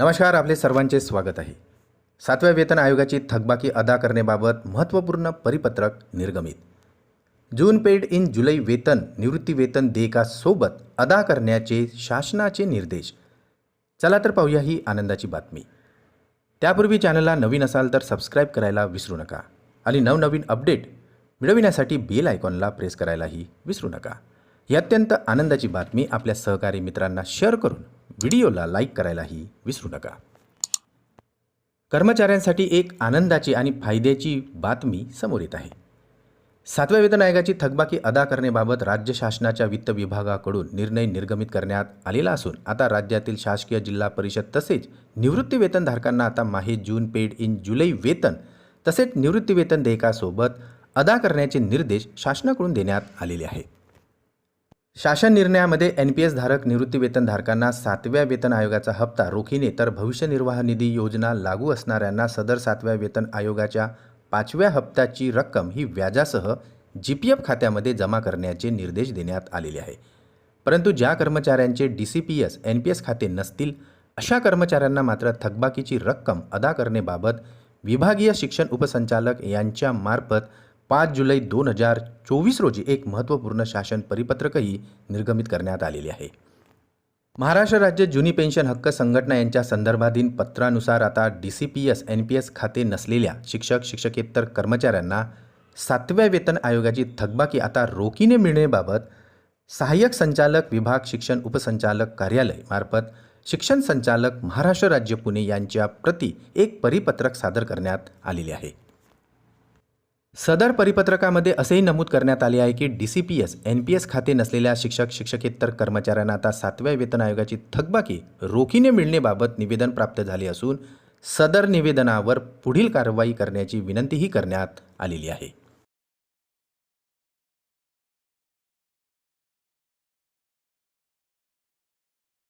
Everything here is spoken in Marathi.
नमस्कार आपले सर्वांचे स्वागत आहे. सातव्या वेतन आयोगाची थकबाकी अदा करण्याबाबत महत्त्वपूर्ण परिपत्रक निर्गमित. जून पेड इन जुलै वेतन निवृत्ती वेतन देयकासोबत अदा करण्याचे शासनाचे निर्देश. चला तर पाहूया ही आनंदाची बातमी. त्यापूर्वी चॅनलला नवीन असाल तर सबस्क्राईब करायला विसरू नका आणि नवनवीन अपडेट मिळविण्यासाठी बेल आयकॉनला प्रेस करायलाही विसरू नका. ही अत्यंत आनंदाची बातमी आपल्या सहकारी मित्रांना शेअर करून व्हिडिओला लाईक करायलाही विसरू नका. कर्मचाऱ्यांसाठी एक आनंदाची आणि फायद्याची बातमी समोर येत आहे. सातव्या वेतन आयोगाची थकबाकी अदा करण्याबाबत राज्य शासनाच्या वित्त विभागाकडून निर्णय निर्गमित करण्यात आलेला असून आता राज्यातील शासकीय जिल्हा परिषद तसेच निवृत्ती वेतनधारकांना आता माहे जून पेड इन जुलै वेतन तसेच निवृत्ती वेतन देयकासोबत अदा करण्याचे निर्देश शासनाकडून देण्यात आलेले आहे शासन निर्णयामध्ये एन पी एस धारक निवृत्तीवेतनधारकांना सातव्या वेतन आयोगाचा हप्ता. रोखीने तर भविष्य निर्वाह निधी योजना लागू असणाऱ्यांना सदर सातव्या वेतन आयोगाच्या पाचव्या हप्त्याची रक्कम ही व्याजासह जी पी एफ खात्यामध्ये जमा करण्याचे निर्देश देण्यात आलेले आहे. परंतु ज्या कर्मचाऱ्यांचे D C P S N P S खाते नसतील अशा कर्मचाऱ्यांना मात्र थकबाकीची रक्कम अदा करण्याबाबत विभागीय शिक्षण उपसंचालक यांच्यामार्फत पाच जुलै दोन हजार चोवीस रोजी एक महत्त्वपूर्ण शासन परिपत्रकही निर्गमित करण्यात आलेले आहे. महाराष्ट्र राज्य जुनी पेन्शन हक्क संघटना यांच्या संदर्भाधीन पत्रानुसार आता D C P S N P S खाते नसलेल्या शिक्षक शिक्षकेतर कर्मचाऱ्यांना सातव्या वेतन आयोगाची थकबाकी आता रोखीने मिळण्याबाबत सहाय्यक संचालक विभाग शिक्षण उपसंचालक कार्यालय मार्फत शिक्षण संचालक महाराष्ट्र राज्य पुणे यांच्या प्रति एक परिपत्रक सादर करण्यात आलेले आहे. सदर परिपत्रकामध्ये असेही नमूद करण्यात आले आहे की D C P S N P S खाते नसलेल्या शिक्षक शिक्षकेतर कर्मचाऱ्यांना आता सातव्या वेतन आयोगाची थकबाकी रोखीने मिळणेबाबत निवेदन प्राप्त झाले असून सदर निवेदनावर पुढील कारवाई करण्याची विनंतीही करण्यात आलेली आहे.